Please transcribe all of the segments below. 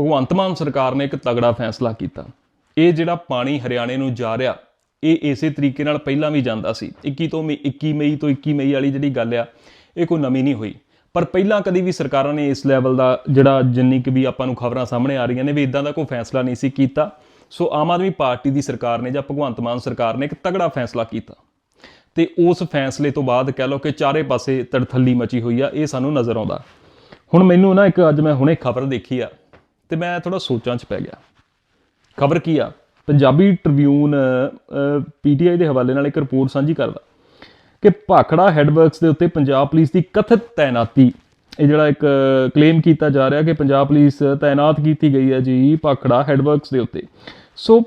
ਭਗਵੰਤ ਮਾਨ ਸਰਕਾਰ ਨੇ ਇੱਕ ਤਗੜਾ ਫੈਸਲਾ ਕੀਤਾ। ਇਹ ਜਿਹੜਾ ਪਾਣੀ ਹਰਿਆਣੇ ਨੂੰ ਜਾ ਰਿਹਾ, ਇਹ ਇਸੇ ਤਰੀਕੇ ਨਾਲ ਪਹਿਲਾਂ ਵੀ ਜਾਂਦਾ ਸੀ। 21 ਤੋਂ ਮਈ 21 ਮਈ ਤੋਂ 21 ਮਈ ਵਾਲੀ ਜਿਹੜੀ ਗੱਲ ਆ, ਇਹ ਕੋਈ ਨਵੀਂ ਨਹੀਂ ਹੋਈ। ਪਰ ਪਹਿਲਾਂ ਕਦੀ ਵੀ ਸਰਕਾਰਾਂ ਨੇ ਇਸ ਲੈਵਲ ਦਾ ਜਿਹੜਾ ਜਿੰਨੀ ਕਿ ਵੀ ਆਪਾਂ ਨੂੰ ਖਬਰਾਂ ਸਾਹਮਣੇ ਆ ਰਹੀਆਂ ਨੇ ਵੀ ਇਦਾਂ ਦਾ ਕੋਈ ਫੈਸਲਾ ਨਹੀਂ ਸੀ ਕੀਤਾ। ਸੋ ਆਮ ਆਦਮੀ ਪਾਰਟੀ ਦੀ ਸਰਕਾਰ ਨੇ ਜਾਂ ਭਗਵੰਤ ਮਾਨ ਸਰਕਾਰ ਨੇ ਇੱਕ ਤਗੜਾ ਫੈਸਲਾ ਕੀਤਾ। ਤੇ ਉਸ ਫੈਸਲੇ ਤੋਂ ਬਾਅਦ ਕਹਿ ਲਓ ਕਿ ਚਾਰੇ ਪਾਸੇ ਤੜਥੱਲੀ ਮਚੀ ਹੋਈ ਆ, ਇਹ ਸਾਨੂੰ ਨਜ਼ਰ ਆਉਂਦਾ। ਹੁਣ ਮੈਨੂੰ ਨਾ ਇੱਕ ਅੱਜ ਮੈਂ ਹੁਣੇ ਖਬਰ ਦੇਖੀ ਆ। ਤੇ ਮੈਂ ਥੋੜਾ ਸੋਚਾਂ 'ਚ ਪੈ ਗਿਆ। ਖਬਰ ਕੀ ਆ? ਪੰਜਾਬੀ ਟ੍ਰਿਬਿਊਨ ਪੀਟੀਆਈ ਦੇ ਹਵਾਲੇ ਨਾਲ ਇੱਕ ਰਿਪੋਰਟ ਸਾਂਝੀ ਕਰਦਾ ਕਿ ਭਾਖੜਾ ਹੈਡਵਰਕਸ ਦੇ ਉੱਤੇ ਪੰਜਾਬ ਪੁਲਿਸ ਦੀ ਕਥਿਤ ਤਾਇਨਾਤੀ। ਇਹ ਜਿਹੜਾ ਇੱਕ ਕਲੇਮ ਕੀਤਾ ਜਾ ਰਿਹਾ ਕਿ ਪੰਜਾਬ ਪੁਲਿਸ ਤਾਇਨਾਤ ਕੀਤੀ ਗਈ ਹੈ ਜੀ ਭਾਖੜਾ ਹੈਡਵਰਕਸ ਦੇ ਉੱਤੇ। ਸੋ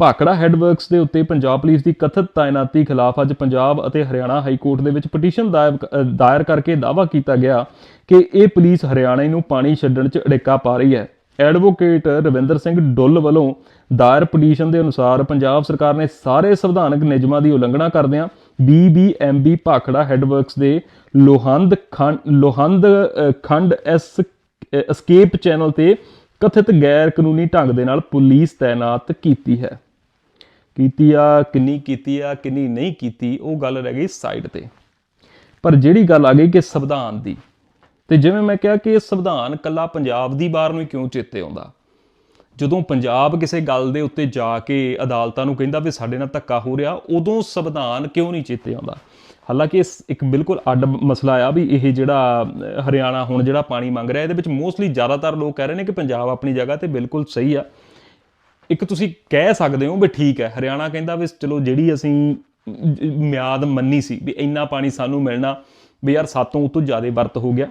ਭਾਖੜਾ ਹੈਡਵਰਕਸ ਦੇ ਉੱਤੇ ਪੰਜਾਬ ਪੁਲਿਸ ਦੀ ਕਥਿਤ ਤਾਇਨਾਤੀ ਖਿਲਾਫ ਅੱਜ ਪੰਜਾਬ ਅਤੇ ਹਰਿਆਣਾ ਹਾਈ ਕੋਰਟ ਦੇ ਵਿੱਚ ਪਟੀਸ਼ਨ ਦਾਇਰ ਦਾਇਰ ਕਰਕੇ ਦਾਅਵਾ ਕੀਤਾ ਗਿਆ ਕਿ ਇਹ ਪੁਲਿਸ ਹਰਿਆਣਾ ਨੂੰ ਪਾਣੀ ਛੱਡਣ 'ਚ ਅੜਿੱਕਾ ਪਾ ਰਹੀ ਹੈ। ਐਡਵੋਕੇਟ ਰਵਿੰਦਰ ਸਿੰਘ ਡੁੱਲ ਵੱਲੋਂ ਦਾਇਰ ਪਟੀਸ਼ਨ ਦੇ ਅਨੁਸਾਰ ਪੰਜਾਬ ਸਰਕਾਰ ਨੇ ਸਾਰੇ ਸੰਵਿਧਾਨਕ ਨਿਯਮਾਂ ਦੀ ਉਲੰਘਣਾ ਕਰਦਿਆਂ ਬੀਬੀਐਮਬੀ ਭਾਖੜਾ ਹੈਡਵਰਕਸ ਦੇ ਲੋਹੰਦ ਖੰਡ ਲੋਹੰਦ ਖੰਡ ਐਸ ਐਸਕੇਪ ਚੈਨਲ ਤੇ ਕਥਿਤ ਗੈਰ ਕਾਨੂੰਨੀ ਢੰਗ ਦੇ ਨਾਲ ਪੁਲਿਸ ਤਾਇਨਾਤ ਕੀਤੀ ਹੈ। ਕੀਤੀ ਆ, ਕਿੰਨੀ ਕੀਤੀ ਆ, ਕਿੰਨੀ ਨਹੀਂ ਕੀਤੀ, ਉਹ ਗੱਲ ਰਹਿ ਗਈ ਸਾਈਡ ਤੇ। ਪਰ ਜਿਹੜੀ ਗੱਲ ਆ ਗਈ ਕਿ ਸੰਵਿਧਾਨ ਦੀ ਤੇ ਜਿਵੇਂ ਮੈਂ ਕਿਹਾ ਕਿ ਇਹ ਸੰਵਿਧਾਨ ਕੱਲਾ ਪੰਜਾਬ ਦੀ ਬਾਰ ਨੂੰ ਹੀ ਕਿਉਂ ਚੇਤੇ ਆਉਂਦਾ? ਜਦੋਂ ਪੰਜਾਬ ਕਿਸੇ ਗੱਲ ਦੇ ਉੱਤੇ ਜਾ ਕੇ ਅਦਾਲਤਾਂ ਨੂੰ ਕਹਿੰਦਾ ਵੀ ਸਾਡੇ ਨਾਲ ਧੱਕਾ ਹੋ ਰਿਹਾ, ਉਦੋਂ ਸੰਵਿਧਾਨ ਕਿਉਂ ਨਹੀਂ ਚੇਤੇ ਆਉਂਦਾ? ਹਾਲਾਂਕਿ ਇਸ ਇੱਕ ਬਿਲਕੁਲ ਅੱਡ ਮਸਲਾ ਆ ਵੀ ਇਹ ਜਿਹੜਾ ਹਰਿਆਣਾ ਹੁਣ ਜਿਹੜਾ ਪਾਣੀ ਮੰਗ ਰਿਹਾ, ਇਹਦੇ ਵਿੱਚ ਮੋਸਟਲੀ ਜ਼ਿਆਦਾਤਰ ਲੋਕ ਕਹਿ ਰਹੇ ਨੇ ਕਿ ਪੰਜਾਬ ਆਪਣੀ ਜਗ੍ਹਾ ਤੇ ਬਿਲਕੁਲ ਸਹੀ ਆ। ਇੱਕ ਤੁਸੀਂ ਕਹਿ ਸਕਦੇ ਹੋ ਵੀ ਠੀਕ ਹੈ, ਹਰਿਆਣਾ ਕਹਿੰਦਾ ਵੀ ਚਲੋ ਜਿਹੜੀ ਅਸੀਂ ਮਿਆਦ ਮੰਨੀ ਸੀ ਵੀ ਇੰਨਾ ਪਾਣੀ ਸਾਨੂੰ ਮਿਲਣਾ, ਵੀ ਯਾਰ ਸਾਤੋਂ ਉਤੋਂ ਜ਼ਿਆਦਾ ਵਰਤ ਹੋ ਗਿਆ।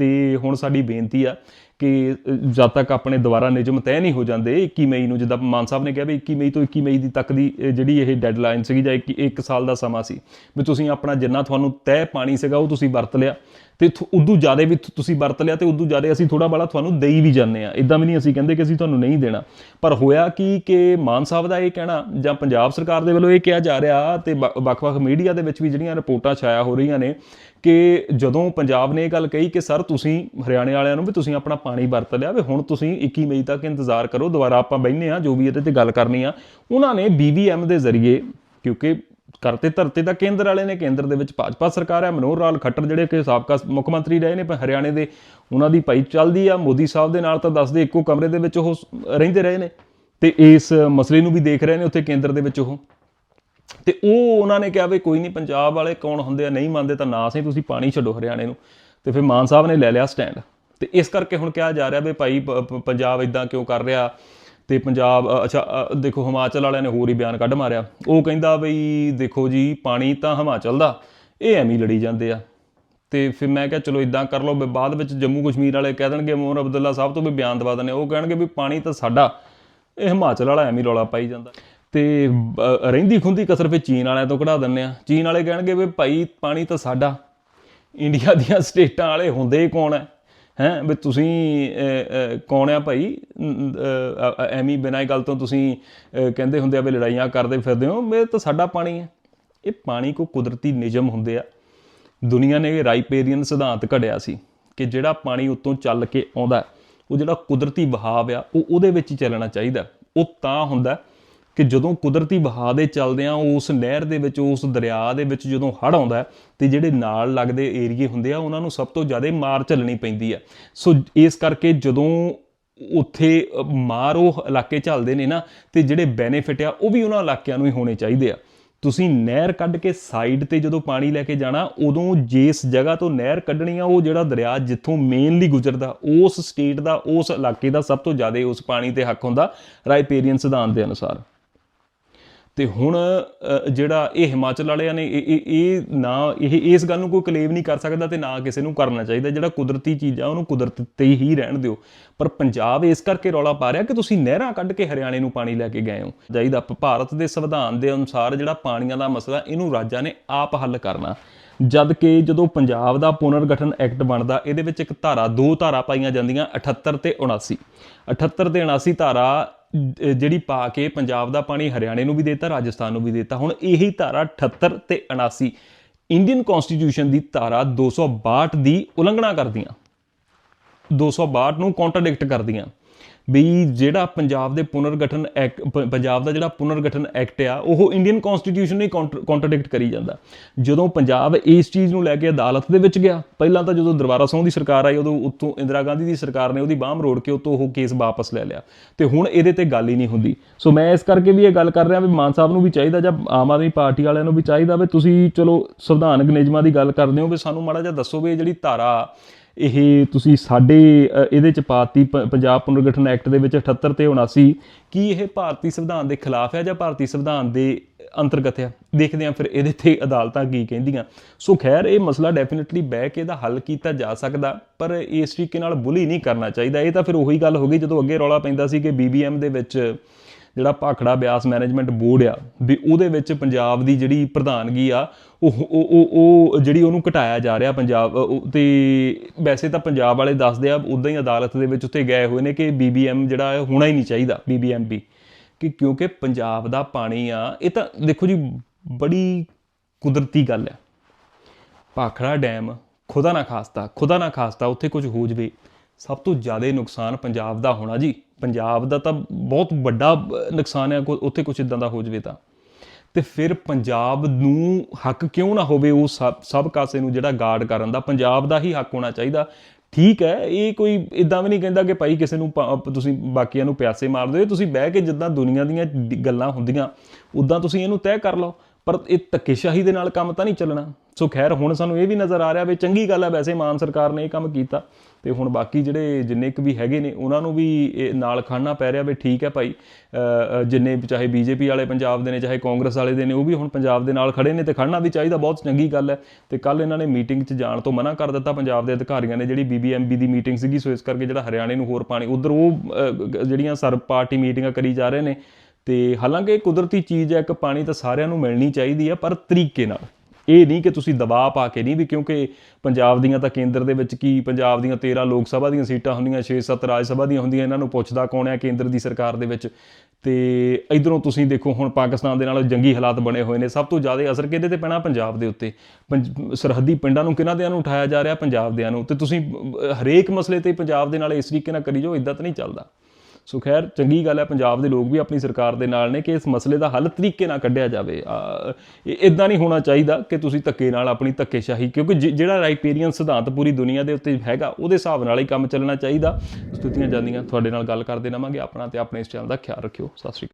ਤੇ ਹੁਣ ਸਾਡੀ ਬੇਨਤੀ ਆ ਕਿ ਜਦ ਤੱਕ ਆਪਣੇ ਦੁਬਾਰਾ ਨਿਯਮ ਤੈਅ ਨਹੀਂ ਹੋ ਜਾਂਦੇ 21 ਮਈ ਨੂੰ, ਜਿੱਦਾਂ ਮਾਨ ਸਾਹਿਬ ਨੇ ਕਿਹਾ ਵੀ 21 ਮਈ ਤੋਂ 21 ਮਈ ਦੀ ਤੱਕ ਦੀ ਜਿਹੜੀ ਇਹ ਡੈਡਲਾਈਨ ਸੀਗੀ ਜਾਂ 1 ਸਾਲ ਦਾ ਸਮਾਂ ਸੀ, ਵੀ ਤੁਸੀਂ ਆਪਣਾ ਜਿੰਨਾ ਤੁਹਾਨੂੰ ਤੈਅ ਪਾਣੀ ਸੀਗਾ ਉਹ ਤੁਸੀਂ ਵਰਤ ਲਿਆ ਤੇ ਥੋ- ਉਦੋਂ ਜ਼ਿਆਦਾ ਵੀ ਤੁਸੀਂ ਵਰਤ ਲਿਆ ਤੇ ਉਦੋਂ ਜ਼ਿਆਦਾ ਅਸੀਂ ਥੋੜਾ ਬੜਾ ਤੁਹਾਨੂੰ ਦੇਈ ਵੀ ਜਾਂਦੇ ਆ ਇਦਾਂ ਵੀ ਨਹੀਂ ਅਸੀਂ ਕਹਿੰਦੇ ਕਿ ਅਸੀਂ ਤੁਹਾਨੂੰ ਨਹੀਂ ਦੇਣਾ। ਪਰ ਹੋਇਆ ਕੀ ਕਿ ਮਾਨ ਸਾਹਿਬ ਦਾ ਇਹ ਕਹਿਣਾ ਜਾਂ ਪੰਜਾਬ ਸਰਕਾਰ ਦੇ ਵੱਲੋਂ ਇਹ ਕਿਹਾ ਜਾ ਰਿਹਾ ਤੇ ਵ- ਵੱਖ-ਵੱਖ ਮੀਡੀਆ ਦੇ ਵਿੱਚ ਵੀ ਜਿਹੜੀਆਂ ਰਿਪੋਰਟਾਂ ਛਾਇਆ ਹੋ ਰਹੀਆਂ ਨੇ ਕਿ ਜਦੋਂ ਪੰਜਾਬ ਨੇ ਇਹ ਗੱਲ ਕਹੀ ਕਿ, ਸਰ, ਤੁਸੀਂ ਹਰਿਆਣੇ ਵਾਲਿਆਂ ਨੂੰ ਵੀ ਤੁਸੀਂ ਆਪਣਾ ਪਾਣੀ ਵਰਤ ਲਿਆ ਵੀ ਹੁਣ ਤੁਸੀਂ 21 ਮਈ ਤੱਕ ਇੰਤਜ਼ਾਰ ਕਰੋ, ਦੁਬਾਰਾ ਆਪਾਂ ਬੈਠਨੇ ਆ ਜੋ ਵੀ ਇਹਦੇ ਤੇ ਗੱਲ ਕਰਨੀ ਆ। ਉਹਨਾਂ ਨੇ ਬੀਵੀਐਮ ਦੇ ਜ਼ਰੀਏ, ਕਿਉਂਕਿ ਕਰਤੇ ਧਰਤੇ ਦਾ ਕੇਂਦਰ ਵਾਲੇ ਨੇ, ਕੇਂਦਰ ਦੇ ਵਿੱਚ ਭਾਜਪਾ ਸਰਕਾਰ ਹੈ, ਮਨੋਹਰ ਲਾਲ ਖੱਟਰ ਜਿਹੜੇ ਕਿ ਸਾਬਕਾ ਮੁੱਖ ਮੰਤਰੀ ਰਹੇ ਨੇ ਹਰਿਆਣੇ ਦੇ, ਉਹਨਾਂ ਦੀ ਭਾਈ ਚੱਲਦੀ ਆ, ਮੋਦੀ ਸਾਹਿਬ ਦੇ ਨਾਲ ਤਾਂ ਦੱਸਦੇ ਇੱਕੋ ਕਮਰੇ ਦੇ ਵਿੱਚ ਉਹ ਰਹਿੰਦੇ ਰਹੇ ਨੇ। ਤੇ ਇਸ ਮਸਲੇ ਨੂੰ ਵੀ ਦੇਖ ਰਹੇ ਨੇ ਉੱਥੇ ਕੇਂਦਰ ਦੇ ਵਿੱਚ ਉਹ। ਤੇ ਉਹ ਉਹਨਾਂ ਨੇ ਕਿਹਾ ਵੀ ਕੋਈ ਨਹੀਂ ਪੰਜਾਬ ਵਾਲੇ ਕੌਣ ਹੁੰਦੇ ਆ, ਨਹੀਂ ਮੰਨਦੇ ਤਾਂ ਨਾ ਸਹੀ ਤੁਸੀਂ ਪਾਣੀ ਛੱਡੋ ਹਰਿਆਣੇ ਨੂੰ। ਤੇ ਫਿਰ ਮਾਨ ਸਾਹਿਬ ਨੇ ਲੈ ਲਿਆ ਸਟੈਂਡ ਤੇ ਇਸ ਕਰਕੇ ਹੁਣ ਕਿਹਾ ਜਾ ਰਿਹਾ ਵੀ ਭਾਈ ਪ- ਪੰਜਾਬ ਇਦਾਂ ਕਿਉਂ ਕਰ ਰਿਹਾ? ਤੇ ਪੰਜਾਬ ਅੱਛਾ ਦੇਖੋ ਹਿਮਾਚਲ ਵਾਲਿਆਂ ਨੇ ਹੋਰ ਹੀ ਬਿਆਨ ਕੱਢ ਮਾਰਿਆ। ਉਹ ਕਹਿੰਦਾ ਬਈ ਦੇਖੋ ਜੀ, ਪਾਣੀ ਤਾਂ ਹਿਮਾਚਲ ਦਾ, ਇਹ ਐਵੇਂ ਹੀ ਲੜੀ ਜਾਂਦੇ ਆ। ਤੇ ਫਿਰ ਮੈਂ ਕਿਹਾ ਚਲੋ ਇਦਾਂ ਕਰ ਲਓ ਬਾਅਦ ਵਿੱਚ ਜੰਮੂ ਕਸ਼ਮੀਰ ਵਾਲੇ ਕਹਿ ਦੇਣਗੇ, ਮੋਹਨ ਅਬਦੁੱਲਾ ਸਾਹਿਬ ਤੋਂ ਵੀ ਬਿਆਨ ਦਵਾ ਦਨੇ ਉਹ ਕਹਿਣਗੇ ਵੀ ਪਾਣੀ ਤਾਂ ਸਾਡਾ, ਇਹ ਹਿਮਾਚਲ ਵਾਲਾ ਐਵੇਂ ਰੌਲਾ ਪਾਈ ਜਾਂਦਾ। ਤੇ ਰਹਿੰਦੀ ਖੁੰਦੀ ਕਸਰ ਫਿਰ ਚੀਨ ਵਾਲਿਆਂ ਤੋਂ ਕਢਾ ਦਿੰਨੇ ਆ ਚੀਨ ਵਾਲੇ ਕਹਿਣਗੇ ਵੀ ਭਾਈ ਪਾਣੀ ਤਾਂ ਸਾਡਾ। ਇੰਡੀਆ ਦੀਆਂ ਸਟੇਟਾਂ ਵਾਲੇ ਹੁੰਦੇ ਹੀ ਕੌਣ ਹੈ? ਹੈ ਵੀ ਤੁਸੀਂ ਕੌਣ ਆ ਭਾਈ? ਅ, ਐਵੇਂ ਬਿਨਾਂ ਗੱਲ ਤੋਂ ਤੁਸੀਂ ਕਹਿੰਦੇ ਹੁੰਦੇ ਆ ਵੀ ਲੜਾਈਆਂ ਕਰਦੇ ਫਿਰਦੇ ਹੋ ਇਹ ਤਾਂ ਸਾਡਾ ਪਾਣੀ ਹੈ। ਇਹ ਪਾਣੀ ਕੋ ਕੁਦਰਤੀ ਨਿਯਮ ਹੁੰਦੇ ਆ। ਦੁਨੀਆ ਨੇ ਰਾਈਪੇਰੀਅਨ ਸਿਧਾਂਤ ਘੜਿਆ ਸੀ ਕਿ ਜਿਹੜਾ ਪਾਣੀ ਉੱਤੋਂ ਚੱਲ ਕੇ ਆਉਂਦਾ ਉਹ ਜਿਹੜਾ ਕੁਦਰਤੀ ਵਹਾਅ ਆ ਉਹ ਉਹਦੇ ਵਿੱਚ ਹੀ ਚੱਲਣਾ ਚਾਹੀਦਾ। ਉਹ ਤਾਂ ਹੁੰਦਾ ਕਿ ਜਦੋਂ ਕੁਦਰਤੀ ਵਹਾਅ ਦੇ ਚੱਲਦੇ ਉਸ ਨਹਿਰ ਦੇ ਵਿੱਚ ਉਸ ਦਰਿਆ ਦੇ ਵਿੱਚ ਜਦੋਂ ਹੜ ਆਉਂਦਾ ਹੈ, ਤੇ ਜਿਹੜੇ ਨਾਲ ਲੱਗਦੇ ਏਰੀਏ ਹੁੰਦੇ ਆ ਉਹਨਾਂ ਨੂੰ ਸਭ ਤੋਂ ਜ਼ਿਆਦਾ ਮਾਰ ਝੱਲਣੀ ਪੈਂਦੀ ਆ ਸੋ ਇਸ ਕਰਕੇ ਜਦੋਂ ਉੱਥੇ ਮਾਰ ਉਹ ਇਲਾਕੇ ਝੱਲਦੇ ਨੇ ਨਾ ਤੇ ਜਿਹੜੇ ਬੈਨੀਫਿਟ ਆ ਉਹ ਵੀ ਉਹਨਾਂ ਇਲਾਕਿਆਂ ਨੂੰ ਹੀ ਹੋਣੇ ਚਾਹੀਦੇ ਆ। ਤੁਸੀਂ ਨਹਿਰ ਕੱਢ ਕੇ ਸਾਈਡ ਤੇ ਜਦੋਂ ਪਾਣੀ ਲੈ ਕੇ ਜਾਣਾ ਉਦੋਂ ਜਿਸ ਜਗ੍ਹਾ ਤੋਂ ਨਹਿਰ ਕੱਢਣੀ ਆ ਉਹ ਜਿਹੜਾ ਦਰਿਆ ਜਿੱਥੋਂ ਮੇਨਲੀ ਗੁਜ਼ਰਦਾ ਉਸ ਸਟੇਟ ਦਾ ਉਸ ਇਲਾਕੇ ਦਾ ਸਭ ਤੋਂ ਜ਼ਿਆਦਾ ਉਸ ਪਾਣੀ ਤੇ ਹੱਕ ਹੁੰਦਾ ਰਾਈਪੇਰੀਅਨ ਸਿਧਾਂਤ ਦੇ ਅਨੁਸਾਰ। ਤੇ ਹੁਣ ਜਿਹੜਾ ਇਹ ਹਿਮਾਚਲ ਵਾਲਿਆਂ ਨੇ ਇਹ, ਇਹ- ਨਾ, ਇਹ, ਇਸ ਗੱਲ ਨੂੰ ਕੋਈ ਕਲੇਮ ਨਹੀਂ ਕਰ ਸਕਦਾ ਤੇ ਨਾ ਕਿਸੇ ਨੂੰ ਕਰਨਾ ਚਾਹੀਦਾ। ਜਿਹੜਾ ਕੁਦਰਤੀ ਚੀਜ਼ ਆ, ਉਹਨੂੰ ਕੁਦਰਤ ਤੇ ਹੀ ਰਹਿਣ ਦਿਓ। ਪਰ ਪੰਜਾਬ ਇਸ ਕਰਕੇ ਰੌਲਾ ਪਾ ਰਿਹਾ ਕਿ ਤੁਸੀਂ ਨਹਿਰਾਂ ਕੱਢ ਕੇ ਹਰਿਆਣੇ ਨੂੰ ਪਾਣੀ ਲੈ ਕੇ ਗਏ ਹੋ। ਚਾਹੀਦਾ ਭਾਰਤ ਦੇ ਸੰਵਿਧਾਨ ਦੇ ਅਨੁਸਾਰ ਜਿਹੜਾ ਪਾਣੀਆਂ ਦਾ ਮਸਲਾ, ਇਹਨੂੰ ਰਾਜਾਂ ਨੇ ਆਪ ਹੱਲ ਕਰਨਾ। ਜਦ ਕਿ ਜਦੋਂ ਪੰਜਾਬ ਦਾ ਪੁਨਰਗਠਨ ਐਕਟ ਬਣਦਾ, ਇਹਦੇ ਵਿੱਚ ਇੱਕ ਧਾਰਾ, ਦੋ ਧਾਰਾ ਪਾਈਆਂ ਜਾਂਦੀਆਂ 78 ਤੇ 79 78 ਤੇ 79 ਧਾਰਾ ਜਿਹੜੀ ਪਾ ਕੇ ਪੰਜਾਬ ਦਾ ਪਾਣੀ ਹਰਿਆਣੇ ਨੂੰ ਵੀ ਦੇਤਾ, ਰਾਜਸਥਾਨ ਨੂੰ ਵੀ ਦੇਤਾ, ਹੁਣ ਇਹੀ ਧਾਰਾ 78 ਤੇ 79 ਇੰਡੀਅਨ ਕਨਸਟੀਟਿਊਸ਼ਨ ਦੀ ਧਾਰਾ 262 ਦੀ ਉਲੰਘਣਾ ਕਰਦੀਆਂ। 262 ਨੂੰ ਕੰਟਰਡਿਕਟ ਕਰਦੀਆਂ। ਵੀ ਜਿਹੜਾ ਪੰਜਾਬ ਦੇ ਪੁਨਰਗਠਨ ਐਕਟ ਪ- ਪੰਜਾਬ ਦਾ ਜਿਹੜਾ ਪੁਨਰਗਠਨ ਐਕਟ ਆ, ਉਹ ਇੰਡੀਅਨ ਕਨਸਟੀਟਿਊਸ਼ਨ ਨੂੰ ਕੰਟਰਡਿਕਟ ਕਰੀ ਜਾਂਦਾ। ਜਦੋਂ ਪੰਜਾਬ ਇਸ ਚੀਜ਼ ਨੂੰ ਲੈ ਕੇ ਅਦਾਲਤ ਦੇ ਵਿੱਚ ਗਿਆ, ਪਹਿਲਾਂ ਤਾਂ ਜਦੋਂ ਦਰਬਾਰਾ ਸਿੰਘ ਦੀ ਸਰਕਾਰ ਆਈ, ਉਦੋਂ ਉੱਤੋਂ ਇੰਦਰਾ ਗਾਂਧੀ ਦੀ ਸਰਕਾਰ ਨੇ ਉਹਦੀ ਬਾਹ ਮਰੋੜ ਕੇ ਉਤੋਂ ਉਹ ਕੇਸ ਵਾਪਸ ਲੈ ਲਿਆ। ਤੇ ਹੁਣ ਇਹਦੇ ਤੇ ਗੱਲ ਹੀ ਨਹੀਂ ਹੁੰਦੀ। ਸੋ ਮੈਂ ਇਸ ਕਰਕੇ ਵੀ ਇਹ ਗੱਲ ਕਰ ਰਿਹਾ ਵੀ ਮਾਨ ਸਾਹਿਬ ਨੂੰ ਵੀ ਚਾਹੀਦਾ ਜਾਂ ਆਮ ਆਦਮੀ ਪਾਰਟੀ ਵਾਲਿਆਂ ਨੂੰ ਵੀ ਚਾਹੀਦਾ ਵੀ ਤੁਸੀਂ ਚਲੋ ਸੰਵਿਧਾਨਕ ਨਿਯਮਾਂ ਦੀ ਗੱਲ ਕਰਦੇ ਹੋ ਵੀ ਸਾਨੂੰ ਮਾੜਾ ਜਿਹਾ ਦੱਸੋ ਵੀ ਇਹ ਜਿਹੜੀ ਧਾਰਾ ਇਹ ਤੁਸੀਂ ਸਾਡੇ ਇਹਦੇ ਚ ਪਾਤੀ ਪ- ਪੰਜਾਬ ਪੁਨਰਗਠਨ ਐਕਟ ਦੇ ਵਿੱਚ 78 ਤੇ 79 ਕੀ ਇਹ ਭਾਰਤੀ ਸੰਵਿਧਾਨ ਦੇ ਖਿਲਾਫ ਹੈ ਜਾਂ ਭਾਰਤੀ ਸੰਵਿਧਾਨ ਦੇ ਅੰਤਰਗਤ ਹੈ? ਦੇਖਦੇ ਹਾਂ ਫਿਰ ਇਹਦੇ ਤੇ ਅਦਾਲਤਾਂ ਕੀ ਕਹਿੰਦੀਆਂ। ਸੋ ਖੈਰ, ਇਹ ਮਸਲਾ ਡੈਫੀਨਿਟਲੀ ਬਹਿ ਕੇ ਇਹਦਾ ਹੱਲ ਕੀਤਾ ਜਾ ਸਕਦਾ, ਪਰ ਇਸ ਤਰੀਕੇ ਨਾਲ ਬੁਲੀ ਨਹੀਂ ਕਰਨਾ ਚਾਹੀਦਾ। ਇਹ ਤਾਂ ਫਿਰ ਉਹੀ ਗੱਲ ਹੋ ਗਈ ਜਦੋਂ ਅੱਗੇ ਰੌਲਾ ਪੈਂਦਾ ਸੀ ਕਿ ਬੀਬੀਐਮ ਦੇ ਵਿੱਚ ਜਿਹੜਾ ਭਾਖੜਾ ਬਿਆਸ ਮੈਨੇਜਮੈਂਟ ਬੋਰਡ ਆ ਵੀ ਉਹਦੇ ਵਿੱਚ ਪੰਜਾਬ ਦੀ ਜਿਹੜੀ ਪ੍ਰਧਾਨਗੀ ਆ ਉਹ ਉਹ ਉਹ- ਜਿਹੜੀ ਉਹਨੂੰ ਘਟਾਇਆ ਜਾ ਰਿਹਾ ਪੰਜਾਬ ਅ, ਤੇ ਵੈਸੇ ਤਾਂ ਪੰਜਾਬ ਵਾਲੇ ਦੱਸਦੇ ਆ ਉਦਾਂ ਹੀ ਅਦਾਲਤ ਦੇ ਵਿੱਚ ਉੱਤੇ ਗਏ ਹੋਏ ਨੇ ਕਿ ਬੀਬੀਐਮ ਜਿਹੜਾ ਹੋਣਾ ਹੀ ਨਹੀਂ ਚਾਹੀਦਾ ਬੀਬੀਐਮਬੀ ਕਿ ਕਿਉਂਕਿ ਪੰਜਾਬ ਦਾ ਪਾਣੀ ਆ ਇਹ ਤਾਂ ਦੇਖੋ ਜੀ ਬੜੀ ਕੁਦਰਤੀ ਗੱਲ ਹੈ ਭਾਖੜਾ ਡੈਮ ਖੁਦਾ ਨਾ ਖਾਸਤਾ ਖੁਦਾ ਨਾ ਖਾਸਤਾ ਉੱਥੇ ਕੁਝ ਹੋ ਜਵੇ। ਸਭ ਤੋਂ ਜ਼ਿਆਦਾ ਨੁਕਸਾਨ ਪੰਜਾਬ ਦਾ ਹੋਣਾ ਜੀ। ਪੰਜਾਬ ਦਾ ਤਾਂ ਬਹੁਤ ਵੱਡਾ ਨੁਕਸਾਨ ਹੈ, ਕੋ- ਉੱਥੇ ਕੁਝ ਇਦਾਂ ਦਾ ਹੋ ਜਵੇ ਤਾਂ। ਤੇ ਫਿਰ ਪੰਜਾਬ ਨੂੰ ਹੱਕ ਕਿਉਂ ਨਾ ਹੋਵੇ ਉਹ ਸਭ ਸਭ ਕਾਸੇ ਨੂੰ ਜਿਹੜਾ ਗਾਰਡ ਕਰਨ ਦਾ, ਪੰਜਾਬ ਦਾ ਹੀ ਹੱਕ ਹੋਣਾ ਚਾਹੀਦਾ। ਠੀਕ ਹੈ, ਇਹ ਕੋਈ ਇਦਾਂ ਵੀ ਨਹੀਂ ਕਹਿੰਦਾ ਕਿ ਭਾਈ ਕਿਸੇ ਨੂੰ ਪ- ਤੁਸੀਂ ਬਾਕੀਆਂ ਨੂੰ ਪਿਆਸੇ ਮਾਰ ਦਿਓ ਤੁਸੀਂ ਬਹਿ ਕੇ ਜਿੱਦਾਂ ਦੁਨੀਆ ਦੀਆਂ ਡ- ਗੱਲਾਂ ਹੁੰਦੀਆਂ, ਉਦਾਂ ਤੁਸੀਂ ਇਹਨੂੰ ਤੈਅ ਕਰ ਲਓ। ਪਰ ਇਹ ਧੱਕੇਸ਼ਾਹੀ ਦੇ ਨਾਲ ਕੰਮ ਤਾਂ ਨਹੀਂ ਚੱਲਣਾ। ਸੋ ਖੈਰ ਹੁਣ ਸਾਨੂੰ ਇਹ ਵੀ ਨਜ਼ਰ ਆ ਰਿਹਾ ਵੀ ਚੰਗੀ ਗੱਲ ਹੈ ਵੈਸੇ ਮਾਨ ਸਰਕਾਰ ਨੇ ਇਹ ਕੰਮ ਕੀਤਾ। ਤੇ ਹੁਣ ਬਾਕੀ ਜਿਹੜੇ ਜਿੰਨੇ ਕੁ ਵੀ ਹੈਗੇ ਨੇ ਉਹਨਾਂ ਨੂੰ ਵੀ ਇਹ ਨਾਲ ਖੜਨਾ ਪੈ ਰਿਹਾ ਵੀ ਠੀਕ ਹੈ ਭਾਈ। ਅ, ਅ, ਜਿੰਨੇ ਵੀ ਚਾਹੇ ਬੀਜੇਪੀ ਵਾਲੇ ਪੰਜਾਬ ਦੇ ਨੇ ਚਾਹੇ ਕਾਂਗਰਸ ਵਾਲੇ ਦੇ ਨੇ ਉਹ ਵੀ ਹੁਣ ਪੰਜਾਬ ਦੇ ਨਾਲ ਖੜੇ ਨੇ ਤੇ ਖੜਨਾ ਵੀ ਚਾਹੀਦਾ ਬਹੁਤ ਚੰਗੀ ਗੱਲ ਹੈ। ਤੇ ਕੱਲ ਇਹਨਾਂ ਨੇ ਮੀਟਿੰਗ 'ਚ ਜਾਣ ਤੋਂ ਮਨਾ ਕਰ ਦਿੱਤਾ ਪੰਜਾਬ ਦੇ ਅਧਿਕਾਰੀਆਂ ਨੇ ਜਿਹੜੀ ਬੀਬੀਐਮਬੀ ਦੀ ਮੀਟਿੰਗ ਸੀਗੀ ਸੋ ਇਸ ਕਰਕੇ ਜਿਹੜਾ ਹਰਿਆਣੇ ਨੂੰ ਹੋਰ ਪਾਣੀ ਉਧਰ ਉਹ ਜਿਹੜੀਆਂ ਸਰ ਪਾਰਟੀ ਮੀਟਿੰਗਾਂ ਕਰੀ ਜਾ ਰਹੇ ਨੇ। ਤੇ ਹਾਲਾਂਕਿ ਇਹ ਕੁਦਰਤੀ ਚੀਜ਼ ਹੈ ਇੱਕ ਪਾਣੀ ਤਾਂ ਸਾਰਿਆਂ ਨੂੰ ਮਿਲਣੀ ਚਾਹੀਦੀ ਹੈ ਪਰ ਤਰੀਕੇ ਨਾਲ। ਇਹ ਨਹੀਂ ਕਿ ਤੁਸੀਂ ਦਬਾਅ ਪਾ ਕੇ ਨਹੀਂ ਵੀ ਕਿਉਂਕਿ ਪੰਜਾਬ ਦੀਆਂ ਤਾਂ ਕੇਂਦਰ ਦੇ ਵਿੱਚ ਕੀ ਪੰਜਾਬ ਦੀਆਂ 13 ਲੋਕ ਸਭਾ ਦੀਆਂ ਸੀਟਾਂ ਹੁੰਦੀਆਂ 6-7 ਰਾਜ ਸਭਾ ਦੀਆਂ ਹੁੰਦੀਆਂ, ਇਹਨਾਂ ਨੂੰ ਪੁੱਛਦਾ ਕੌਣ ਹੈ ਕੇਂਦਰ ਦੀ ਸਰਕਾਰ ਦੇ ਵਿੱਚ। ਤੇ ਇਧਰੋਂ ਤੁਸੀਂ ਦੇਖੋ ਹੁਣ ਪਾਕਿਸਤਾਨ ਦੇ ਨਾਲ ਜੰਗੀ ਹਾਲਾਤ ਬਣੇ ਹੋਏ ਨੇ, ਸਭ ਤੋਂ ਜ਼ਿਆਦਾ ਅਸਰ ਕਿਹਦੇ ਤੇ ਪੈਣਾ? ਪੰਜਾਬ ਦੇ ਉੱਤੇ। ਪੰਜ- ਸਰਹੱਦੀ ਪਿੰਡਾਂ ਨੂੰ ਕਿਹਨਾਂ ਦਿਆਂ ਨੂੰ ਉਠਾਇਆ ਜਾ ਰਿਹਾ? ਪੰਜਾਬ ਦਿਆਂ ਨੂੰ। ਤੇ ਤੁਸੀਂ ਹਰੇਕ ਮਸਲੇ ਤੇ ਪੰਜਾਬ ਦੇ ਨਾਲ ਇਸ ਤਰੀਕੇ ਨਾਲ ਕਰੀ ਜਾਓ, ਇਦਾਂ ਤਾਂ ਨਹੀਂ ਚੱਲਦਾ। ਸੋ ਖੈਰ, ਚੰਗੀ ਗੱਲ ਹੈ, ਪੰਜਾਬ ਦੇ ਲੋਕ ਵੀ ਆਪਣੀ ਸਰਕਾਰ ਦੇ ਨਾਲ ਨੇ ਕਿ ਇਸ ਮਸਲੇ ਦਾ ਹੱਲ ਤਰੀਕੇ ਨਾਲ ਕੱਢਿਆ ਜਾਵੇ। ਇਦਾਂ ਨਹੀਂ ਹੋਣਾ ਚਾਹੀਦਾ ਕਿ ਤੁਸੀਂ ਧੱਕੇ ਨਾਲ ਆਪਣੀ ਧੱਕੇਸ਼ਾਹੀ, ਕਿਉਂਕਿ ਜਿ- ਜਿਹੜਾ ਰਾਈਪੇਰੀਅਨ ਸਿਧਾਂਤ ਪੂਰੀ ਦੁਨੀਆ ਦੇ ਉੱਤੇ ਹੈਗਾ, ਉਹਦੇ ਹਿਸਾਬ ਨਾਲ ਹੀ ਕੰਮ ਚੱਲਣਾ ਚਾਹੀਦਾ। ਸਤਿਆਂ ਜਾਂਦੀਆਂ, ਤੁਹਾਡੇ ਨਾਲ ਗੱਲ ਕਰਦੇ ਰਵਾਂਗੇ ਆਪਣਾ ਤੇ ਆਪਣੇ ਇਸ ਚੈਨਲ ਦਾ ਖਿਆਲ ਰੱਖਿਓ। ਸਤਿ ਸ਼੍ਰੀ ਅਕਾਲ।